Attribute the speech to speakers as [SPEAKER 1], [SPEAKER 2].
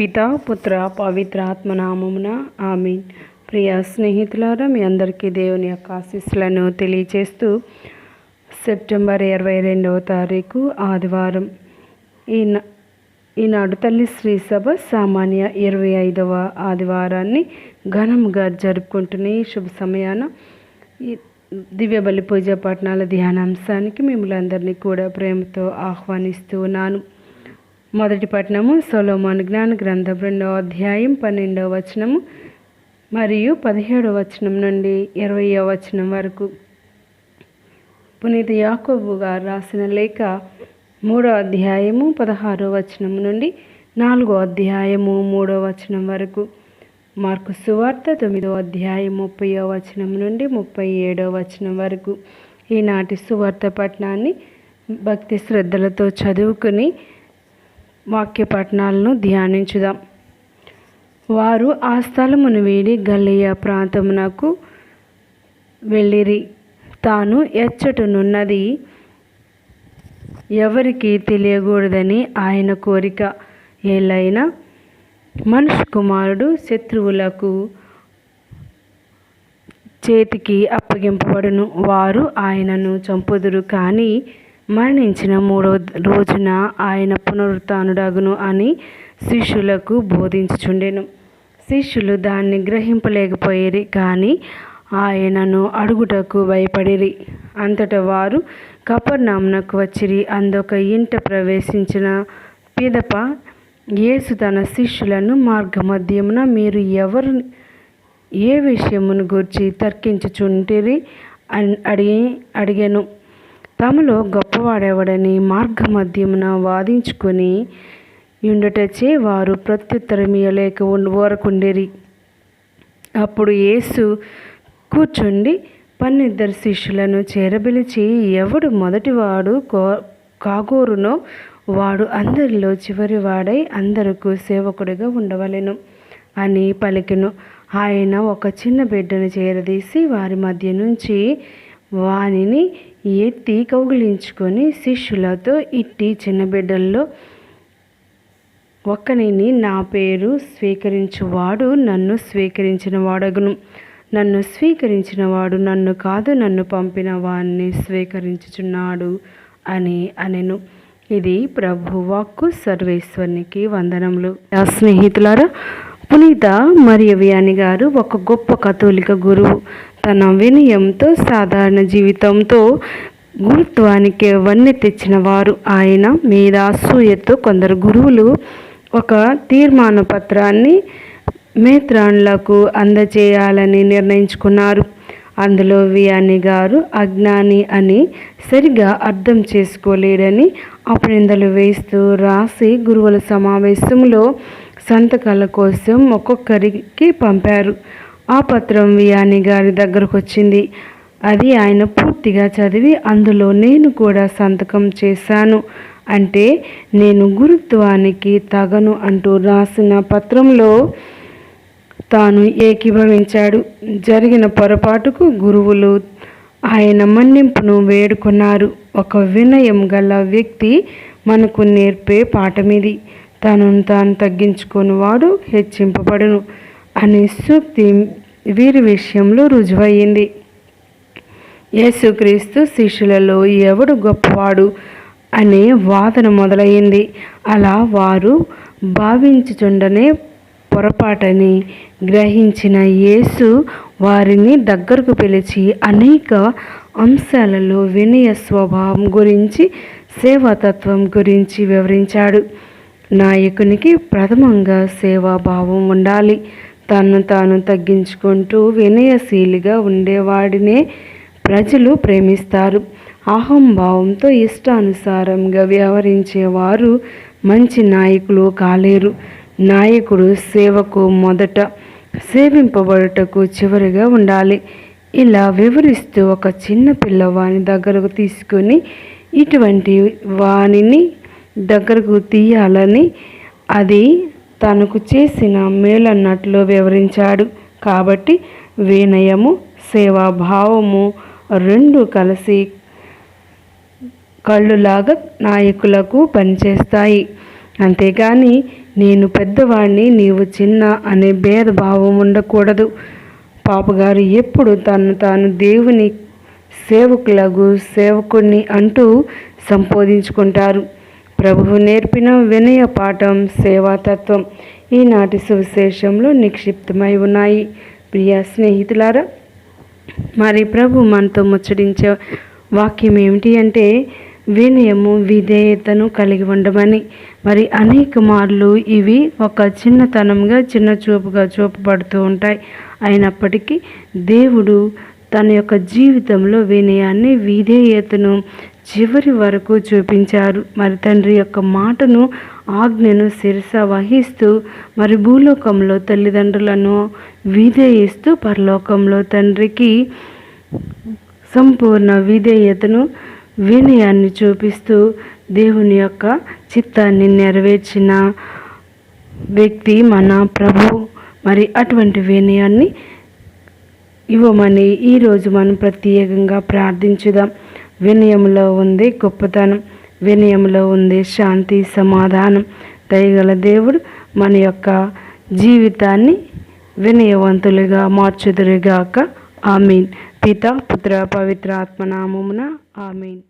[SPEAKER 1] పిత పుత్ర పవిత్ర ఆత్మనామమున ఆమీన్. ప్రియ స్నేహితులారా మీ అందరికీ దేవుని యొక్క ఆశీస్సులను తెలియజేస్తూ సెప్టెంబర్ ఇరవై రెండవ తారీఖు ఆదివారం. ఈన ఈనాడు తల్లి శ్రీ సభ సామాన్య ఇరవై ఐదవ ఆదివారాన్ని ఘనంగా జరుపుకుంటున్న ఈ శుభ సమయాన ఈ దివ్య బలి పూజ పట్టణాల ధ్యానాంశానికి మిమ్మల్ని అందరినీ కూడా ప్రేమతో ఆహ్వానిస్తూ ఉన్నాను. మొదటి పట్టణము సొలోమాన్ జ్ఞాన గ్రంథం రెండవ అధ్యాయం పన్నెండవ వచనము మరియు పదిహేడవ వచనం నుండి ఇరవయో వచనం వరకు. పునీత యాకోబు గారు రాసిన లేఖ మూడో అధ్యాయము పదహారో వచనం నుండి నాలుగో అధ్యాయము మూడో వచనం వరకు. మార్కు సువార్త తొమ్మిదో అధ్యాయం ముప్పయో వచనం నుండి ముప్పై ఏడో వచనం వరకు. ఈనాటి సువార్త పట్టణాన్ని భక్తి శ్రద్ధలతో చదువుకుని వాక్య పట్టణాలను ధ్యానించుదాం. వారు ఆ స్థలమును వీడి గల్లయ్య ప్రాంతమునకు వెళ్ళిరి. తాను ఎచ్చటనున్నది ఎవరికి తెలియకూడదని ఆయన కోరిక. ఏలైనా మనుషు కుమారుడు శత్రువులకు చేతికి అప్పగింపబడును. వారు ఆయనను చంపుదురు కానీ మరణించిన మూడో రోజున ఆయన పునరుత్డగును అని శిష్యులకు బోధించుచుండెను. శిష్యులు దాన్ని గ్రహింపలేకపోయేరి కానీ ఆయనను అడుగుటకు భయపడిరి. అంతట వారు కపర్నామ్నకు వచ్చిరి. అందొక ఇంట ప్రవేశించిన పిదప యేసు తన శిష్యులను మార్గమధ్యమున మీరు ఎవరు ఏ విషయమును గురించి తర్కించుచుంటిరి? అని అడిగి అడిగాను. తమలో గొప్పవాడెవడని మార్గమధ్యమున వాదించుకొని యుండటచే వారు ప్రత్యుత్తరమియలేక ఓరకుండేరి అప్పుడు యేసు కూర్చుండి పన్నిద్దరు శిష్యులను చేరబిలిచి ఎవడు మొదటివాడు కో కాగోరునో వాడు అందరిలో చివరివాడై అందరకు సేవకుడిగా ఉండవలెను అని పలికెను. ఆయన ఒక చిన్న బిడ్డను చేరదీసి వారి మధ్య నుంచి వానిని ఎత్తి కౌగిలించుకొని శిష్యులతో ఇట్టి చిన్న బిడ్డల్లో ఒక్కనిని నా పేరు స్వీకరించువాడు నన్ను స్వీకరించిన వాడగును నన్ను స్వీకరించిన వాడు నన్ను కాదు నన్ను పంపిన వాణ్ణి స్వీకరించుచున్నాడు అని అనెను. ఇది ప్రభువాక్కు సర్వేశ్వరునికి వందనములు. నా స్నేహితులారా పునీత మరియు మరియవ్యాని గారు ఒక గొప్ప కథోలిక గురువు. తన వినయంతో సాధారణ జీవితంతో గురుత్వానికి వన్నె తెచ్చిన వారు ఆయన. మీద అసూయతో కొందరు గురువులు ఒక తీర్మాన పత్రాన్ని మేత్రాన్లకు అందజేయాలని నిర్ణయించుకున్నారు. అందులో వియాని గారు అజ్ఞాని అని సరిగా అర్థం చేసుకోలేడని అప్రిందలు వేస్తూ రాసి గురువుల సమావేశంలో సంతకాల కోసం ఒక్కొక్కరికి పంపారు. ఆ పత్రం వియాని గారి దగ్గరకు వచ్చింది అది ఆయన పూర్తిగా చదివి అందులో నేను కూడా సంతకం చేశాను. అంటే నేను గురుత్వానికి తగను అంటూ రాసిన పత్రంలో తాను ఏకీభవించాడు. జరిగిన పొరపాటుకు గురువులు ఆయన మన్నింపును వేడుకున్నారు. ఒక వినయం గల వ్యక్తి మనకు నేర్పే పాఠమిది. తనను తాను తగ్గించుకొని వాడు హెచ్చింపబడును. అనే సూక్తి వీరి విషయంలో రుజువయ్యింది. యేసుక్రీస్తు శిష్యులలో ఎవడు గొప్పవాడు అనే వాదన మొదలైంది అలా వారు భావించుచుండనే పొరపాటని గ్రహించిన యేసు వారిని దగ్గరకు పిలిచి అనేక అంశాలలో వినయ స్వభావం గురించి సేవాతత్వం గురించి వివరించాడు. నాయకునికి ప్రథమంగా సేవాభావం ఉండాలి. తను తాను తగ్గించుకుంటూ వినయశీలిగా ఉండేవాడినే ప్రజలు ప్రేమిస్తారు. అహంభావంతో ఇష్టానుసారంగా వ్యవహరించేవారు మంచి నాయకులు కాలేరు. నాయకుడు సేవకు మొదట సేవింపబడుటకు చివరిగా ఉండాలి. ఇలా వివరిస్తూ ఒక చిన్న పిల్లవాని దగ్గరకు తీసుకొని ఇటువంటి వాణిని దగ్గరకు తీయాలని అది తనకు చేసిన మేలన్నట్లు వివరించాడు. కాబట్టి వినయము సేవాభావము రెండు కలిసి కళ్ళులాగా నాయకులకు పనిచేస్తాయి. అంతేగాని నేను పెద్దవాడిని నీవు చిన్న అనే భేదభావం ఉండకూడదు. పాపగారు ఎప్పుడు తను తాను దేవుని సేవకులకు సేవకుణ్ణి అంటూ సంబోధించుకుంటారు. ప్రభువు నేర్పిన వినయ పాఠం సేవాతత్వం ఈనాటి సువిశేషంలో నిక్షిప్తమై ఉన్నాయి. ప్రియ స్నేహితులారా మరి ప్రభు మనతో ముచ్చడించే వాక్యం ఏమిటి అంటే వినయము విధేయతను కలిగి ఉండమని. మరి అనేక మార్లు ఇవి ఒక చిన్నతనంగా చిన్న చూపుగా చూపబడుతూ ఉంటాయి. అయినప్పటికీ దేవుడు తన యొక్క జీవితంలో వినయాన్ని విధేయతను చివరి వరకు చూపించారు. మరి తండ్రి యొక్క మాటను ఆజ్ఞను శిరస వహిస్తూ మరి భూలోకంలో తల్లిదండ్రులను విధేయిస్తూ పరలోకంలో తండ్రికి సంపూర్ణ విధేయతను వినయాన్ని చూపిస్తూ దేవుని యొక్క చిత్తాన్ని నెరవేర్చిన వ్యక్తి మన ప్రభు. మరి అటువంటి వినయాన్ని ఇవ్వమని ఈరోజు మనం ప్రత్యేకంగా ప్రార్థించుదాం. వినయంలో ఉంది గొప్పతనం వినయంలో ఉంది శాంతి సమాధానం. దయగల దేవుడు మన యొక్క జీవితాన్ని వినయవంతులుగా మార్చుదురుగాక. ఆమీన్. పిత పుత్ర పవిత్ర ఆత్మనామమున ఆమీన్.